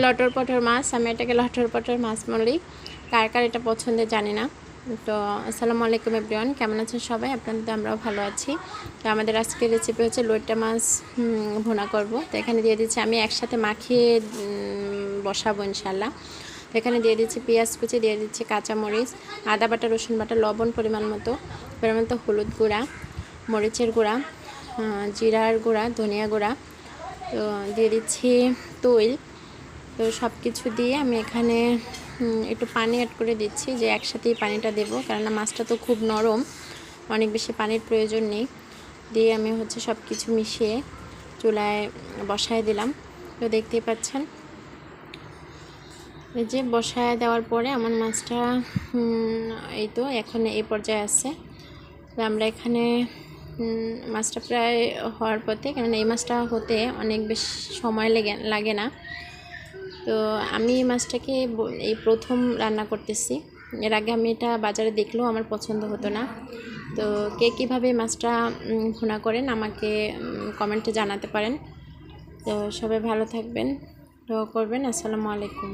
লটর পটর মাছ, আমি এটাকে লটর পটর মাছ বলি। কার কার এটা পছন্দের জানি না। তো, আসসালামু আলাইকুম এভরিওয়ান, কেমন আছেন সবাই? আপনাদের আমরাও ভালো আছি। তো আমাদের আজকের রেসিপি হচ্ছে লইট্টা মাছ ভুনা করব। তো এখানে দিয়ে দিচ্ছি, আমি একসাথে মাখিয়ে বসাবো ইনশাল্লাহ তো এখানে দিয়ে দিচ্ছি পেঁয়াজ কুচি, দিয়ে দিচ্ছি কাঁচামরিচ, আদা বাটা, রসুন বাটা, লবণ পরিমাণ মতো পরিমাণ মতো হলুদ গুঁড়া, মরিচের গুঁড়া জিরার গুঁড়া, ধনিয়া গুঁড়া। তো দিয়ে দিচ্ছি, তৈল তো সব কিছু দিয়ে আমি এখানে একটু পানি অ্যাড করে দিচ্ছি যে একসাথেই পানিটা দেবো। কেননা মাছটা তো খুব নরম, অনেক বেশি পানির প্রয়োজন নেই। দিয়ে আমি হচ্ছে সব কিছু মিশিয়ে চুলায় বসায় দিলাম। তো দেখতেই পাচ্ছেন, এই যে বসায় দেওয়ার পরে আমার মাছটা এই তো এখন এই পর্যায়ে আছে। তো আমরা এখানে মাছটা প্রায় হওয়ার পথে, কেননা এই মাছটা হতে অনেক বেশি সময় লেগে, লাগে না। তো আমি এই মাছটাকে এই প্রথম রান্না করতেছি। এর আগে আমি এটা বাজারে দেখলেও আমার পছন্দ হতো না। তো কে কীভাবে মাছটা ভুনা করেন আমাকে কমেন্টে জানাতে পারেন। তো সবাই ভালো থাকবেন করবেন। আসসালামু আলাইকুম।